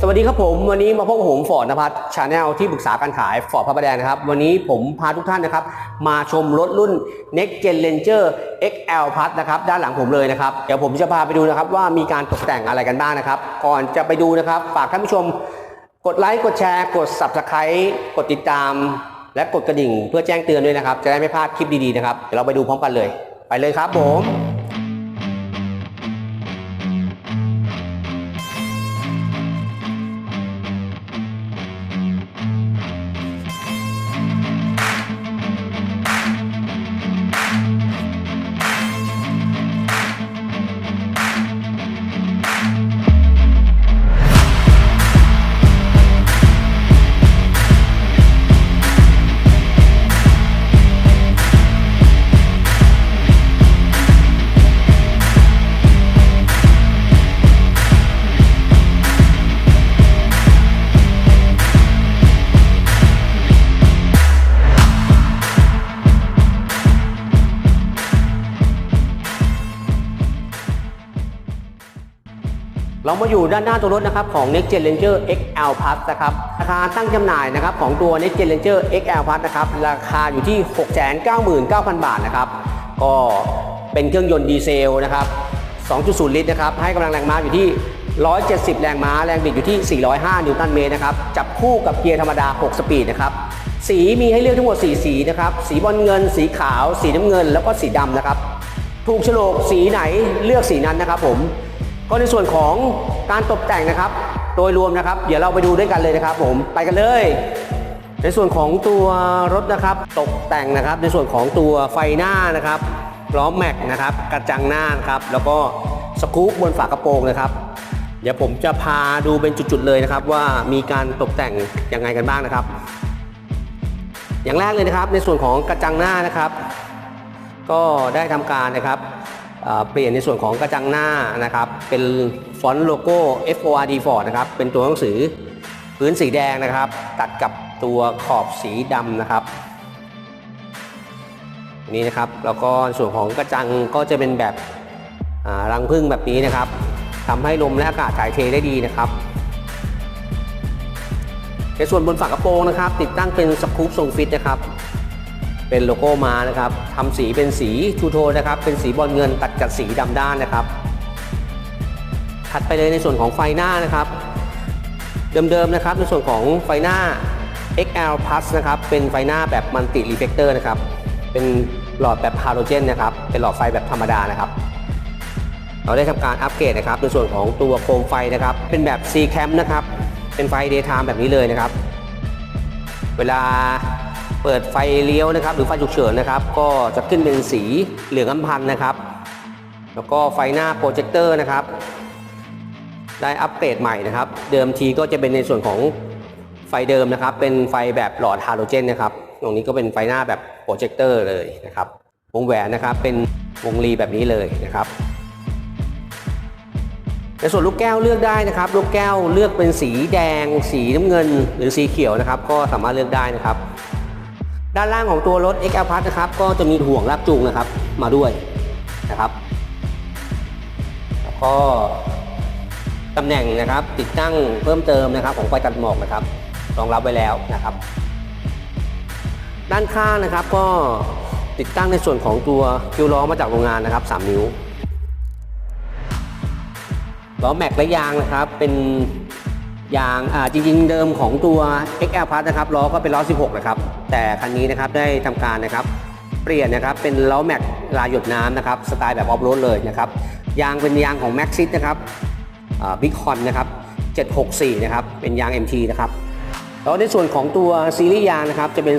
สวัสดีครับผม วันนี้มาพบกับผมฟอร์ดนภัทรชาแนลที่ปรึกษาการขายฟอร์ดพระประแดงนะครับ วันนี้ผมพาทุกท่านนะครับ มาชมรถรุ่น Next Gen Ranger XL Plus นะครับ ด้านหลังผมเลยนะครับ เดี๋ยวผมจะพาไปดูนะครับ ว่ามีการตกแต่งอะไรกันบ้างนะครับ ก่อนจะไปดูนะครับ ฝากท่านผู้ชม กดไลค์กดแชร์ กด Subscribe กดติดตาม และกดกระดิ่งเพื่อแจ้งเตือนด้วยนะครับ จะได้ไม่พลาดคลิปดีๆนะครับเดี๋ยวเราไปดูพร้อมกันเลย ไปเลยครับผม เรามาอยู่ด้านหน้าตัวรถนะครับของ Next Gen Ranger XL Plus นะครับราคาตั้งจำหน่ายนะครับของตัว Next Gen Ranger XL Plus นะครับราคาอยู่ที่ 699,000 บาทนะครับก็เป็นเครื่องยนต์ดีเซลนะครับ 2.0 ลิตรนะครับให้กำลังแรงม้าอยู่ที่ 170 แรงม้าแรงบิดอยู่ที่ 405 นิวตันเมตรนะครับจับคู่กับเกียร์ธรรมดา 6 สปีดนะครับสีมีให้เลือกทั้งหมด 4 สีนะครับสีบอลเงิน สีขาว สีน้ำเงิน แล้วก็สีดำนะครับถูกโฉลกสีไหนเลือกสีนั้นนะครับผม ก็ในส่วนของการตกแต่งนะครับ โดยรวมนะครับ เดี๋ยวเราไปดูด้วยกันเลยนะครับ ผมไปกันเลย ในส่วนของตัวรถนะครับ ตกแต่งนะครับ ในส่วนของตัวไฟหน้านะครับล้อแม็กนะครับ กระจังหน้านะครับ แล้วก็สกู๊ปบนฝากระโปรงนะครับ เดี๋ยวผมจะพาดูเป็นจุดๆเลยนะครับ ว่ามีการตกแต่งยังไงกันบ้างนะครับ อย่างแรกเลยนะครับ ในส่วนของกระจังหน้านะครับ ก็ได้ทำการนะครับ เปลี่ยนในส่วนของกระจังหน้านะครับ เป็นฟอนต์โลโก้ FORD Ford นะครับ เป็นตัวหนังสือพื้นสีแดงนะครับ ตัดกับตัวขอบสีดำนะครับนนี้นะครับ แล้วก็ส่วนของกระจังก็จะเป็นแบบรังพึ่งแบบนี้นะครับทำให้ลมและอากาศถ่ายเทได้ดีนะครับในส่วนบนฝากระโปรงนะครับ ติดตั้งเป็นสกู๊ปทรงฟิตนะครับ เป็นโลโก้มานะครับทำสีเป็นสีทูโทนะครับ เป็นสีบอลเงินตัดกับสีดำด้านนะครับ ถัดไปเลยในส่วนของไฟหน้านะครับ เดิมๆนะครับ ในส่วนของไฟหน้า XL Plus นะครับ เป็นไฟหน้าแบบมัลติรีเฟกเตอร์นะครับ เป็นหลอดแบบฮาโลเจนนะครับ เป็นหลอดไฟแบบธรรมดานะครับ เราได้ทำการอัปเกรดนะครับ ในส่วนของตัวโคมไฟนะครับ เป็นแบบ C cam นะครับ เป็นไฟ daytime แบบนี้เลยนะครับ เวลา เปิดไฟเลี้ยวนะครับหรือไฟฉุกเฉินนะครับ ก็จะขึ้นเป็นสีเหลืองอำพันนะครับ แล้วก็ไฟหน้าโปรเจคเตอร์นะครับ ได้อัปเกรดใหม่นะครับ เดิมทีก็จะเป็นในส่วนของไฟเดิมนะครับ เป็นไฟแบบหลอดฮาโลเจนนะครับ ตรงนี้ก็เป็นไฟหน้าแบบโปรเจคเตอร์เลยนะครับ วงแหวนนะครับเป็นวงรีแบบนี้เลยนะครับในส่วนลูกแก้วเลือกได้นะครับ ลูกแก้วเลือกเป็นสีแดง สีน้ำเงิน หรือสีเขียวนะครับ ก็สามารถเลือกได้นะครับ ด้านล่างของตัวรถ XL Plus นะครับ ก็จะมีห่วงลากจูงนะครับ มาด้วยนะครับ แล้วก็ตำแหน่งนะครับ ติดตั้งเพิ่มเติมนะครับ ของไฟตัดหมอกนะครับรองรับไว้แล้วนะครับ ด้านข้างนะครับก็ติดตั้งในส่วนของตัวคิวล้อมาจากโรงงานนะครับ 3 นิ้วล้อแม็กและยางนะครับเป็น อย่างจริงๆ เดิมของตัว XL Plus นะครับล้อก็เป็นล้อ 16 นะครับ แต่คันนี้นะครับได้ทำการนะครับเปลี่ยนนะครับเป็นล้อแม็กลายหยดน้ำนะครับสไตล์แบบออฟโรดเลยนะครับยางเป็นยางของ Maxxis นะครับบิ๊กคอนนะครับ 764 นะครับ เป็นยาง MT นะครับแล้วในส่วนของตัวซีรีส์ยางนะครับจะเป็น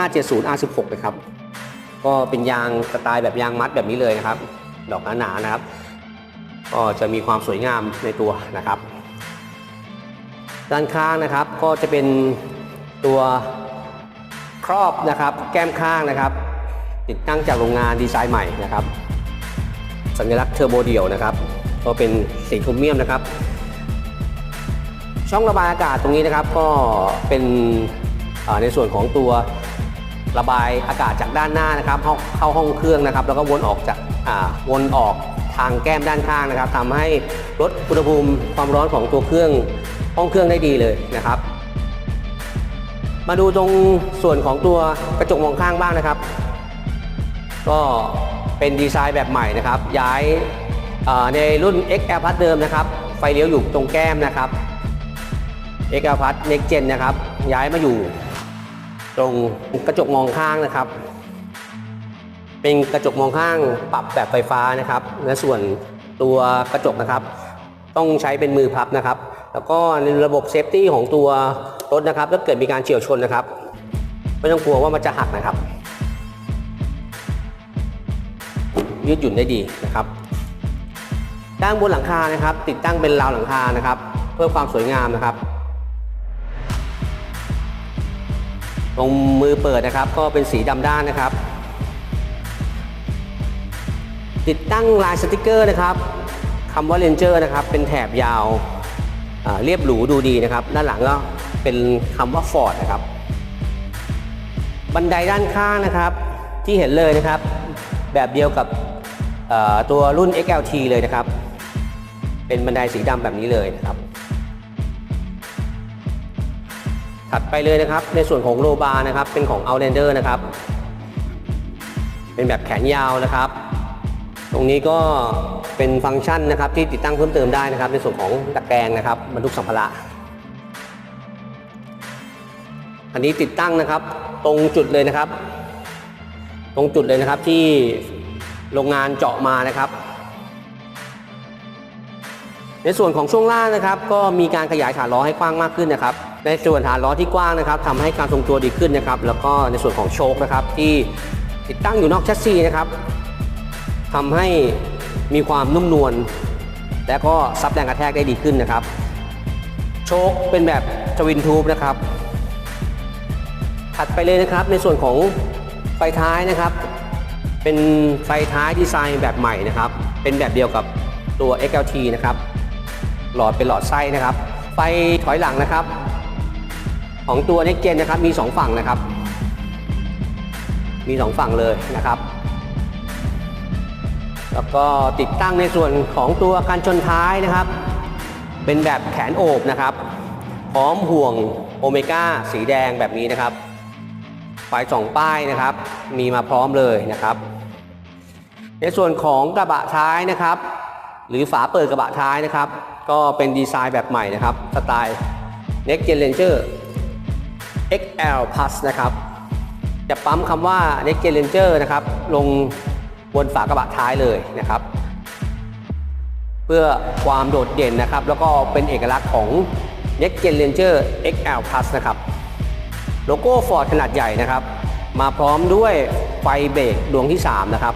26570 R16 นะครับก็เป็นยางสไตล์แบบยางมัดแบบนี้เลยนะครับ ดอกหนาๆนะครับ ก็จะมีความสวยงามในตัวนะครับ ด้านข้างนะครับก็จะเป็นตัวครอบนะครับ แก้มข้างนะครับ ติดตั้งจากโรงงานดีไซน์ใหม่นะครับ สัญลักษณ์เทอร์โบเดี่ยวนะครับ ก็เป็นสีโครเมียมนะครับ ช่องระบายอากาศตรงนี้นะครับ ก็เป็นในส่วนของตัวระบายอากาศจากด้านหน้านะครับ เข้าเข้าห้องเครื่องนะครับ แล้วก็วนออกจากวนออกทางแก้มด้านข้างนะครับทำให้ลดอุณหภูมิความร้อนของตัวเครื่อง ห้องเครื่องได้ดีเลยนะครับ มาดูตรงส่วนของตัวกระจกมองข้างบ้างนะครับ ก็เป็นดีไซน์แบบใหม่นะครับ ย้ายในรุ่น XL Plus เดิมนะครับ ไฟเลี้ยวอยู่ตรงแก้มนะครับ XL Plus Next Gen นะครับ ย้ายมาอยู่ ตรงกระจกมองข้างนะครับ เป็นกระจกมองข้างปรับแบบไฟฟ้านะครับ และส่วนตัวกระจกนะครับ ต้องใช้เป็นมือพับนะครับ แล้วก็ในระบบเซฟตี้ของตัวรถนะครับถ้าเกิดมีการเฉียวชนนะครับ ไม่ต้องกลัวว่ามันจะหักนะครับ ยืดหยุ่นได้ดีนะครับ ด้านบนหลังคานะครับ ติดตั้งเป็นราวหลังคานะครับ เพื่อความสวยงามนะครับ ตรงมือเปิดนะครับ ก็เป็นสีดำด้านนะครับ ติดตั้งลายสติกเกอร์นะครับคำว่าเ a นเจอร์นะครับ เป็นแถบยาว เรียบหรูดูดีนะครับ ด้านหลังก็เป็นคำว่า Ford นะครับ บันไดด้านข้างนะครับ ที่เห็นเลยนะครับ แบบเดียวกับตัวรุ่น XLT เลยนะครับ เป็นบันไดสีดำแบบนี้เลยนะครับ ถัดไปเลยนะครับ ในส่วนของโลบาร์นะครับ เป็นของ Outlander นะครับ เป็นแบบแขนยาวนะครับ ตรงนี้ก็ เป็นฟังก์ชันนะครับที่ติดตั้งเพิ่มเติมได้นะครับ ในส่วนของตะแกรงนะครับบรรทุกสัมภาระ อันนี้ติดตั้งนะครับตรงจุดเลยนะครับ ตรงจุดเลยนะครับที่โรงงานเจาะมานะครับ ในส่วนของช่วงล่างนะครับ ก็มีการขยายฐานล้อให้กว้างมากขึ้นนะครับ ในส่วนฐานล้อที่กว้างนะครับทำให้การทรงตัวดีขึ้นนะครับ แล้วก็ในส่วนของโชคนะครับที่ติดตั้งอยู่นอกแชสซีนะครับทำให้ มีความนุ่มนวลและก็ซับแรงกระแทกได้ดีขึ้นนะครับ โชคเป็นแบบจวินทูบนะครับ ถัดไปเลยนะครับในส่วนของไฟท้ายนะครับ เป็นไฟท้ายดีไซน์แบบใหม่นะครับ เป็นแบบเดียวกับตัว XLT นะครับ หลอดเป็นหลอดไส้นะครับ ไฟถอยหลังนะครับ ของตัว Next Gen นะครับมี 2 ฝั่งนะครับ มี 2 ฝั่งเลยนะครับ แล้วก็ติดตั้งในส่วนของตัวการชนท้ายนะครับ เป็นแบบแขนโอบนะครับ พร้อมห่วงโอเมก้าสีแดงแบบนี้นะครับไฟสองป้ายนะครับ มีมาพร้อมเลยนะครับ ในส่วนของกระบะท้ายนะครับ หรือฝาเปิดกระบะท้ายนะครับ ก็เป็นดีไซน์แบบใหม่นะครับสไตล์ Next Gen Ranger XL Plus นะครับ จะปั๊มคำว่า Next Gen Ranger นะครับ ลง บนฝากระบะท้ายเลยนะครับ เพื่อความโดดเด่นนะครับ แล้วก็เป็นเอกลักษณ์ของ Next Gen Ranger XL Plus นะครับ โลโก้ Ford ขนาดใหญ่นะครับ มาพร้อมด้วยไฟเบรกดวงที่ 3 นะครับ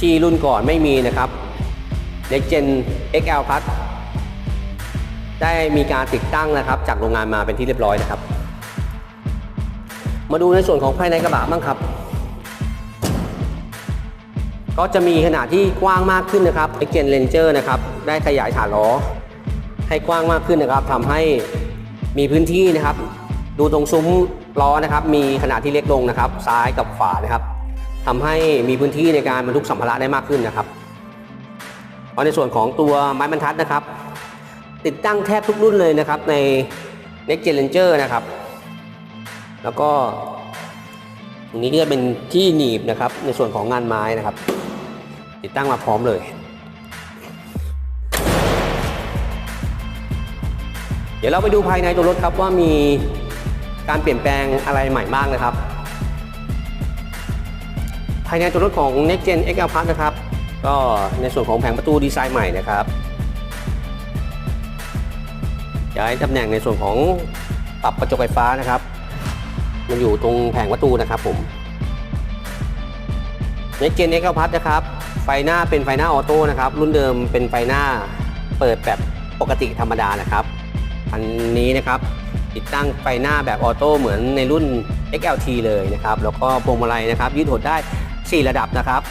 ที่รุ่นก่อนไม่มีนะครับ Next Gen XL Plus ได้มีการติดตั้งนะครับ จากโรงงานมาเป็นที่เรียบร้อยนะครับ มาดูในส่วนของภายในกระบะบ้างครับ ก็จะมีขนาดที่กว้างมากขึ้นนะครับ Next Gen Ranger นะครับได้ขยายฐานล้อให้กว้างมากขึ้นนะครับทำให้มีพื้นที่นะครับ ดูตรงซุ้มล้อนะครับ มีขนาดที่เล็กลงนะครับ ซ้ายกับขวานะครับทำให้มีพื้นที่ในการบรรทุกสัมภาระได้มากขึ้นนะครับเพราในส่วนของตัวไม้บรรทัดนะครับ ติดตั้งแทบทุกรุ่นเลยนะครับใน Next Gen Ranger นะครับ แล้วก็ตรงนี้ก็จะเป็นที่หนีบนะครับ ในส่วนของงานไม้นะครับ ติดตั้งมาพร้อมเลยเดี๋ยวเราไปดูภายในตัวรถครับว่ามีการเปลี่ยนแปลงอะไรใหม่บ้างนะครับ ภายในตัวรถของ Next Gen XL Plus นะครับ ก็ในส่วนของแผงประตูดีไซน์ใหม่นะครับย้ายตำแหน่งในส่วนของปรับกระจกไฟฟ้านะครับ มันอยู่ตรงแผงประตูนะครับผม Next Gen XL Plus นะครับ ไฟหน้าเป็นไฟหน้าออโต้นะครับ รุ่นเดิมเป็นไฟหน้าเปิดแบบปกติธรรมดานะครับ อันนี้นะครับติดตั้งไฟหน้าแบบออโต้เหมือนในรุ่น XLT เลยนะครับ แล้วก็พวงมาลัยนะครับ ยืดหดได้ 4 ระดับนะครับ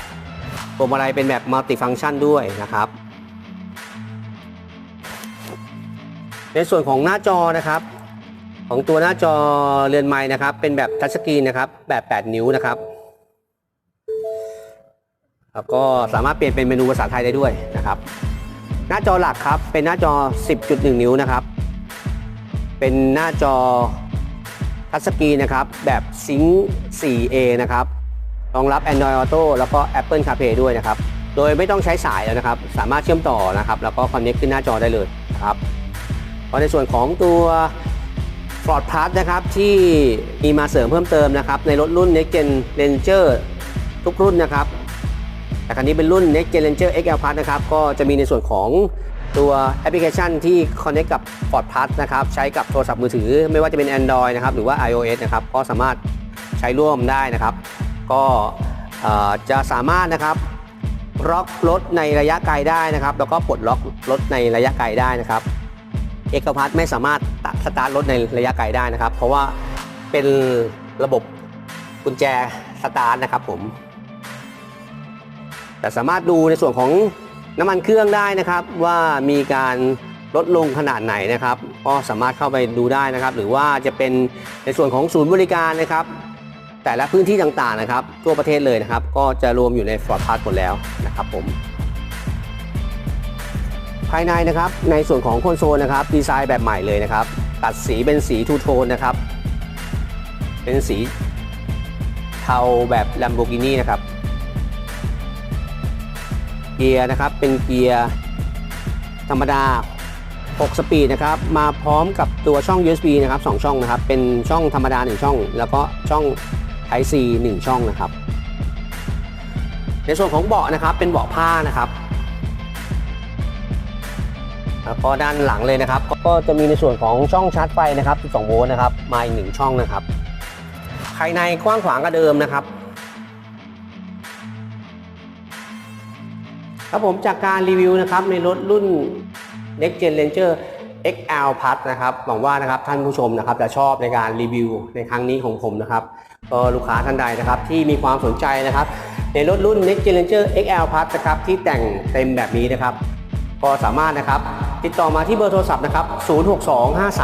พวงมาลัยเป็นแบบมัลติฟัง c t ชันด้วยนะครับ ในส่วนของหน้าจอนะครับ ของตัวหน้าจอเรือนไม้นะครับ เป็นแบบทัชสกรีนนะครับ แบบ 8 นิ้วนะครับ แล้วก็สามารถเปลี่ยนเป็นเมนูภาษาไทยได้ด้วยนะครับ หน้าจอหลักครับเป็นหน้าจอ 10.1 นิ้วนะครับ เป็นหน้าจอทัชสกรีนนะครับแบบซิงค์ 4A นะครับรองรับ Android Auto แล้วก็ Apple CarPlay ด้วยนะครับ โดยไม่ต้องใช้สายแล้วนะครับ สามารถเชื่อมต่อนะครับ แล้วก็คอนเน c t ขึ้นหน้าจอได้เลยนะครับพอในส่วนของตัว Ford Plus นะครับที่มีมาเสริมเพิ่มเติมนะครับ ในรถรุ่น Next Gen Ranger ทุกรุ่นนะครับ แต่คันนี้เป็นรุ่น Next Gen Ranger XL Plus นะครับ ก็จะมีในส่วนของตัวแอปพลิเคชันที่ Connect กับ Ford Plus นะครับ ใช้กับโทรศัพท์มือถือ ไม่ว่าจะเป็น Android นะครับ หรือว่า iOS นะครับ ก็สามารถใช้ร่วมได้นะครับ ก็จะสามารถนะครับล็อกรถในระยะไกลได้นะครับ แล้วก็ปลดล็อกรถในระยะไกลได้นะครับ เอกพัทไม่สามารถตัดสตาร์ทรถในระยะไกลได้นะครับ เพราะว่าเป็นระบบกุญแจสตาร์ทนะครับผม แต่สามารถดูในส่วนของน้ำมันเครื่องได้นะครับ ว่ามีการลดลงขนาดไหนนะครับก็สามารถเข้าไปดูได้นะครับ หรือว่าจะเป็นในส่วนของศูนย์บริการนะครับ แต่ละพื้นที่ต่างๆนะครับ ทั่วประเทศเลยนะครับ ก็จะรวมอยู่ในฟอร์ดพาร์ทหมดแล้วนะครับผมภายในนะครับในส่วนของคอนโซลนะครับดีไซน์แบบใหม่เลยนะครับ ตัดสีเป็นสีทูโทนนะครับ เป็นสีเทาแบบ Lamborghini นะครับ เกียร์นะครับเป็นเกียร์ธรรมดา 6 สปีดนะครับมาพร้อมกับตัวช่อง USB นะครับ2ช่องนะครับ เป็นช่องธรรมดา 1 ช่อง แล้วก็ช่อง Type C 1 ช่องนะครับ ในส่วนของเบาะนะครับเป็นเบาะผ้านะครับแล้วก็ด้านหลังเลยนะครับ ก็จะมีในส่วนของช่องชาร์จไฟนะครับ 12 โวลต์นะครับมาอีกหนึ่งช่องนะครับ ภายในกว้างขวางกว่าเดิมนะครับ ครับผมจากการรีวิวนะครับในรถรุ่น Next Gen Ranger XL Plus นะครับหวังว่านะครับท่านผู้ชมนะครับจะชอบในการรีวิวในครั้งนี้ของผมนะครับก็ลูกค้าท่านใดนะครับที่มีความสนใจนะครับ ในรถรุ่น Next Gen Ranger XL Plus นะครับที่แต่งเต็มแบบนี้นะครับ ก็สามารถนะครับติดต่อมาที่เบอร์โทรศัพท์นะครับ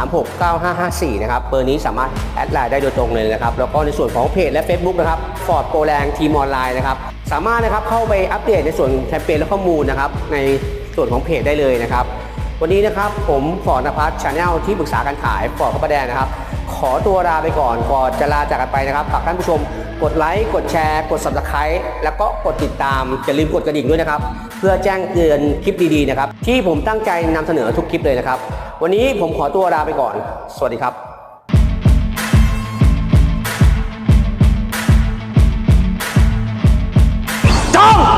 0625369554 นะครับ เบอร์นี้สามารถแอดไลน์ได้โดยตรงเลยนะครับ แล้วก็ในส่วนของเพจและ Facebook นะครับ Ford Pro แรงทีมออนไลน์นะครับ สามารถนะครับเข้าไปอัปเดตในส่วนแคมเปญและข้อมูลนะครับในส่วนของเพจได้เลยนะครับ วันนี้นะครับผมฟอร์ดนภัสชาแนลที่ปรึกษาการขายฟอร์ดพระประแดงนะครับ ขอตัวลาไปก่อนก่อนจะลาจากกันไปนะครับฝากท่านผู้ชม กดไลค์กดแชร์ กด subscribe แล้วก็กดติดตามอย่าลืมกดกระดิ่งด้วยนะครับ เพื่อแจ้งเตือนคลิปดีๆนะครับที่ผมตั้งใจนำเสนอทุกคลิปเลยนะครับ วันนี้ผมขอตัวลาไปก่อน สวัสดีครับ จ้อง